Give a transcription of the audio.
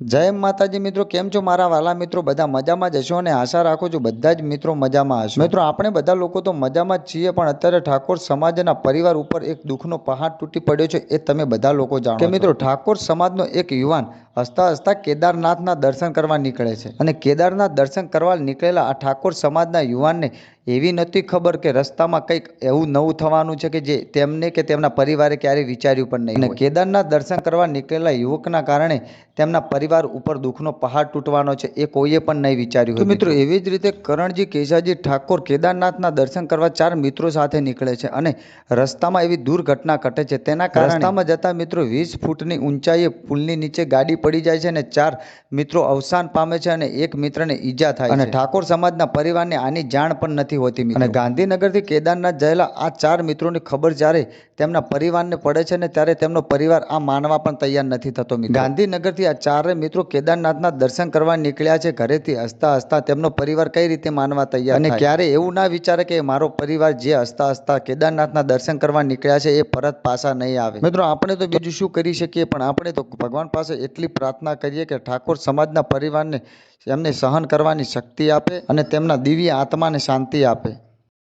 જય માતાજી મિત્રો કેમ છો મારા વાલા મિત્રો? બધા મજામાં જ હશો અને આશા રાખું છું બધા જ મિત્રો મજામાં હશો. મિત્રો આપણે બધા લોકો તો મજામાં જ છીએ પણ અત્યારે ઠાકોર સમાજના પરિવાર ઉપર એક દુઃખનો પહાડ તૂટી પડ્યો છે એ તમે બધા લોકો જાણો કે મિત્રો ઠાકોર સમાજનો એક યુવાન હસતા હસતા કેદારનાથના દર્શન કરવા નીકળે છે. અને કેદારનાથ દર્શન કરવા નીકળેલા આ ઠાકોર સમાજના યુવાનને એવી નથી ખબર કે રસ્તામાં કંઈક એવું નવું થવાનું છે કે જે તેમને કે તેમના પરિવારે ક્યારેય વિચાર્યું પણ નહીં અને કેદારનાથ દર્શન કરવા નીકળેલા યુવકના કારણે તેમના પરિવાર ઉપર દુઃખનો પહાડ તૂટવાનો છે એ કોઈએ પણ નહીં વિચાર્યું તો મિત્રો એવી જ રીતે કરણજી કેશાજી ઠાકોર કેદારનાથના દર્શન કરવા ચાર મિત્રો સાથે નીકળે છે અને રસ્તામાં એવી દુર્ઘટના ઘટે છે. તેના કારણે રસ્તામાં જતા મિત્રો વીસ ફૂટની ઊંચાઈએ પુલની નીચે ગાડી પડી જાય છે અને ચાર મિત્રો અવસાન પામે છે અને એક મિત્રને ઈજા થાય અને ઠાકોર સમાજના પરિવારને આની જાણ પણ નથી હોતી. અને ગાંધીનગરથી કેદારનાથ જયેલા આ ચાર મિત્રોની ખબર જ્યારે તેમના પરિવારને પડે છે ને ત્યારે તેમનો પરિવાર આ માનવા પણ તૈયાર નથી થતો મિત્રો. ગાંધીનગરથી આ ચારે મિત્રો કેદારનાથના દર્શન કરવા નીકળ્યા છે. ઘરેથી હસતા હસતા તેમનો પરિવાર કઈ રીતે માનવા તૈયાર અને ક્યારે એવું ના વિચારે કે મારો પરિવાર જે હસતા હસતા કેદારનાથના દર્શન કરવા નીકળ્યા છે એ પરત પાછા નહીં આવે. મિત્રો આપણે તો બીજું શું કરી શકીએ? પણ આપણે તો ભગવાન પાસે એટલી પ્રાર્થના કરીએ કે ઠાકોર સમાજના પરિવારને એમને સહન કરવાની શક્તિ આપે અને તેમના દિવ્ય આત્માને શાંતિ આપે.